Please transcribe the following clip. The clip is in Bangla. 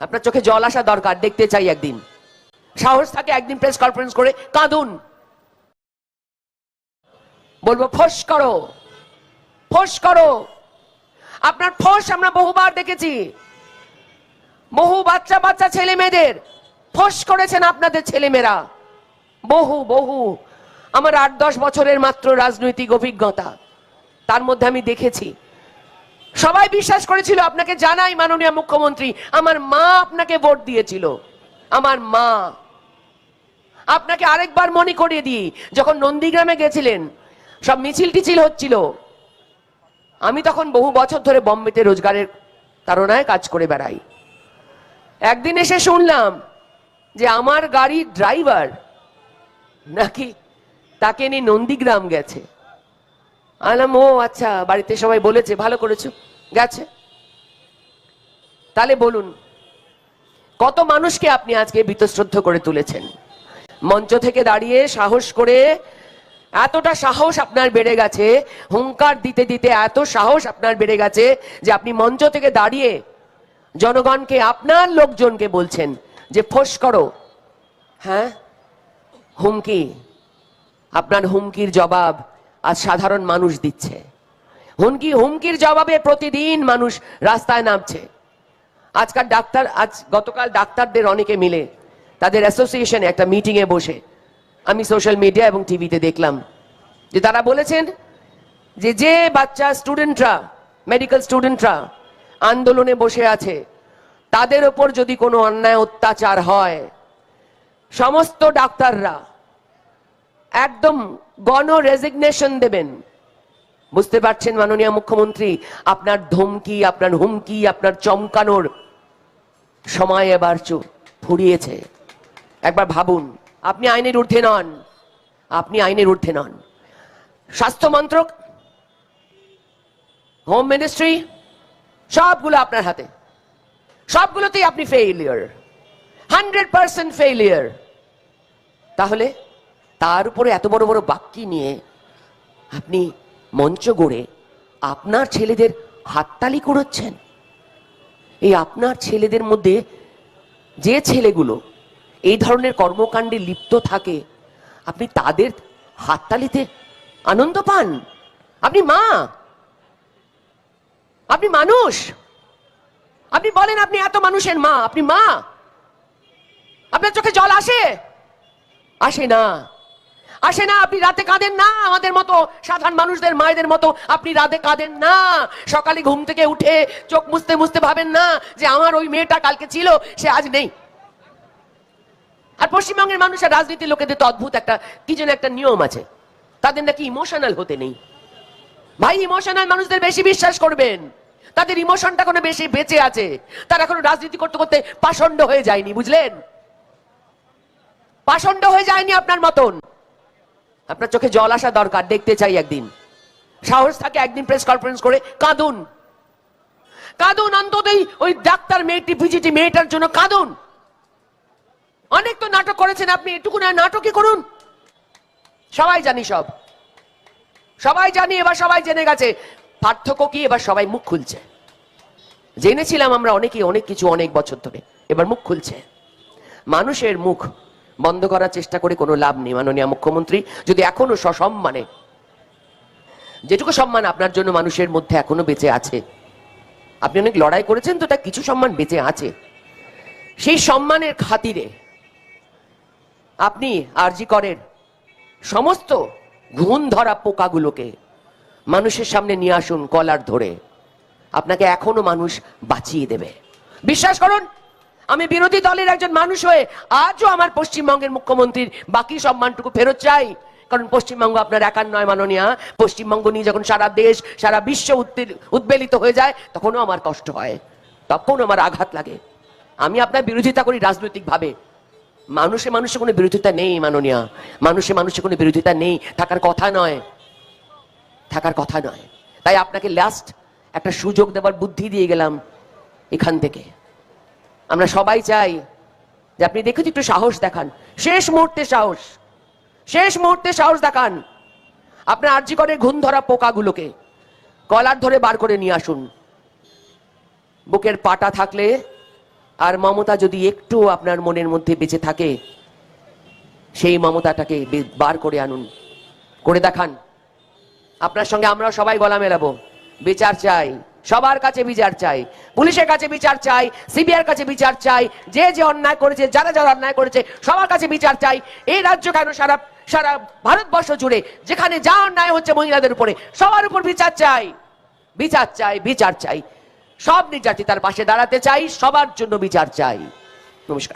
আপনার চোখে জল আসা দরকার, দেখতে চাই একদিন। সাহস থাকে একদিন প্রেস কনফারেন্স করে, কাঁদুন। বলব, ফোস করো ফোস করো। আপনার ফোস আমরা বহুবার দেখেছি। বহু বাচ্চা বাচ্চা ছেলে মেয়েদের ফোস করেছেন আপনাদের ছেলেমেয়েরা বহু বহু। আমার আট দশ বছরের মাত্র রাজনৈতিক অভিজ্ঞতা। তার মধ্যে আমি দেখেছি। সবাই বিশ্বাস করেছিল, আপনাকে জানাই মাননীয় মুখ্যমন্ত্রী, আমার মা আপনাকে ভোট দিয়েছিল। আমার মা। আপনাকে আরেকবার মনে করিয়ে দিই, যখন নন্দীগ্রামে গেছিলেন, সব মিছিল টিছিল হচ্ছিল। আমি তখন বহু বছর ধরে বম্বেতে রোজগারের তারণায় কাজ করে বেড়াই। একদিন এসে শুনলাম যে আমার গাড়ির ড্রাইভার নাকি তাকে নিয়ে নন্দীগ্রাম গেছে। আলাম ও আচ্ছা বাড়িতে সবাই বলেছে, ভালো করেছ, গেছে। তাহলে বলুন, কত মানুষকে আপনি আজকে বীতশ্রদ্ধ করে তুলেছেন? মঞ্চ থেকে দাঁড়িয়ে সাহস করে এতটা সাহস আপনার বেড়ে গেছে, হুঙ্কার দিতে দিতে এত সাহস আপনার বেড়ে গেছে যে আপনি মঞ্চ থেকে দাঁড়িয়ে জনগণকে, আপনার লোকজনকে বলছেন যে, ফোস করো। হ্যাঁ? হুমকি। আপনার হুমকির জবাব আজ সাধারণ মানুষ দিচ্ছে। হুমকি, হুমকির জবাবে প্রতিদিন মানুষ রাস্তায় নামছে। আজকাল ডাক্তার, আজ গতকাল ডাক্তারদের অনেকে মিলে তাদের অ্যাসোসিয়েশনে একটা মিটিংয়ে বসে আমি সোশ্যাল মিডিয়া এবং টিভিতে দেখলাম যে তারা বলেছেন যে যে বাচ্চা স্টুডেন্টরা মেডিকেল স্টুডেন্টরা আন্দোলনে বসে আছে, তাদের ওপর যদি কোনো অন্যায় অত্যাচার হয়, সমস্ত ডাক্তাররা একদম গণ রেজিগনেশন দেবেন। বুঝতে পারছেন মাননীয় মুখ্যমন্ত্রী, আপনার ধমকি, আপনার হুমকি, আপনার চমকানোর সময় এবার ফুরিয়েছে। একবার ভাবুন, আপনি আইনের ঊর্ধ্বে নন, আপনি আইনের ঊর্ধ্বে নন। স্বাস্থ্য মন্ত্রক হোম মিনিস্ট্রি সবগুলো আপনার হাতে। সবগুলোতেই আপনি ফেইলিয়ার হান্ড্রেড পার্সেন্ট ফেইলিয়ার তাহলে তার উপরে এত বড় বড় বাক্যি নিয়ে আপনি মঞ্চ গড়ে আপনার ছেলেদের হাততালি করাচ্ছেন। এই আপনার ছেলেদের মধ্যে যে ছেলেগুলো এই ধরনের কর্মকাণ্ডে লিপ্ত থাকে, আপনি তাদের হাততালিতে আনন্দ পান। আপনি মা, আপনি মানুষ। আপনি বলেন আপনি এত মানুষের মা, আপনি মা। আপনার চোখে জল আসে? আসে না। আসে না, আপনি রাতে কাঁদেন না, আমাদের মতো সাধারণ মানুষদের, মায়েদের মতো। আপনি রাতে কাঁদেন না। সকালে ঘুম থেকে উঠে চোখ মুছতে মুছতে ভাবেন না যে আমার ওই মেয়েটা কালকে ছিল, সে আজ নেই। আর পশ্চিমবঙ্গের মানুষের রাজনীতির লোকেদের তো অদ্ভুত একটা, কি যেন একটা নিয়ম আছে। তাদের নাকি ইমোশনাল হতে নেই। ভাই ইমোশনাল মানুষদের বেশি বিশ্বাস করবেন। তাদের ইমোশনটা কোনো বেশি বেঁচে আছে। তারা এখনও রাজনীতি করতে করতে পাষণ্ড হয়ে যায়নি, বুঝলেন? পাষণ্ড হয়ে যায়নি আপনার মতন। আপনার চোখে জল আসা দরকার, দেখতে চাই একদিন। সাহস থাকে একদিন প্রেস কনফারেন্স করে, কাঁদুন। কাঁদুন অন্তত এই ওই ডাক্তার মেয়েটি ভিজিটি মেয়েটার জন্য কাঁদুন। অনেক তো নাটক করেছেন আপনি, এটুকু না, নাটকই করুন। সবাই জানি সব। সবাই জানি, এবার সবাই জেনে গেছে। পার্থক্য কি, এবার সবাই মুখ খুলছে। জেনেছিলাম আমরা অনেকেই অনেক কিছু অনেক বছর ধরে, এবার মুখ খুলছে। মানুষের মুখ বন্ধ করার চেষ্টা করে কোনো লাভ নেই, মাননীয় মুখ্যমন্ত্রী। যদি এখনও সসম্মানে, যেটুকু সম্মান আপনার জন্য মানুষের মধ্যে এখনও বেঁচে আছে, আপনি অনেক লড়াই করেছেন তো তা কিছু সম্মান বেঁচে আছে। সেই সম্মানের খাতিরে আপনি আরজি করেন সমস্ত ঘুণ ধরা পোকাগুলোকে মানুষের সামনে নিয়ে আসুন কলার ধরে। আপনাকে এখনও মানুষ বাঁচিয়ে দেবে। বিশ্বাস করুন আমি বিরোধী দলের একজন মানুষ হয়ে আজও আমার পশ্চিমবঙ্গের মুখ্যমন্ত্রীর বাকি সম্মানটুকু ফেরত চাই। কারণ পশ্চিমবঙ্গ আপনার একার নয় মাননীয়া। পশ্চিমবঙ্গ নিয়ে যখন সারা দেশ, সারা বিশ্ব উদ্বেলিত হয়ে যায়, তখনও আমার কষ্ট হয়। তখন আমার আঘাত লাগে। আমি আপনার বিরোধিতা করি রাজনৈতিকভাবে। মানুষে মানুষে কোনো বিরোধিতা নেই, মাননীয়া। মানুষে মানুষে কোনো বিরোধিতা নেই। থাকার কথা নয়। থাকার কথা নয়। তাই আপনাকে লাস্ট একটা সুযোগ দেওয়ার বুদ্ধি দিয়ে গেলাম এখান থেকে। আমরা সবাই চাই যে আপনি দেখুন, একটু সাহস দেখান। শেষ মুহূর্তে সাহস। শেষ মুহূর্তে সাহস দেখান। আপনার আর্জি করে ঘুম ধরা পোকাগুলোকে কলার ধরে বার করে নিয়ে আসুন। বুকের পাটা থাকলে আর মমতা যদি একটু আপনার মনের মধ্যে বেঁচে থাকে, সেই মমতাটাকে বার করে আনুন। করে দেখান। আপনার সঙ্গে আমরা সবাই গলা মেলাবো বিচার চাই। সবার কাছে বিচার চাই। পুলিশের কাছে বিচার চাই সিবিআর কাছে বিচার চাই, যে যে অন্যায় করেছে, যারা যারা অন্যায় করেছে, সবার কাছে বিচার চাই। এই রাজ্য কেন সারা সারা ভারতবর্ষ জুড়ে, যেখানে যা অন্যায় হচ্ছে মহিলাদের উপরে, সবার উপর বিচার চাই। বিচার চাই বিচার চাই। সব নির্যাতিতার পাশে দাঁড়াতে চাই, সবার জন্য বিচার চাই। নমস্কার।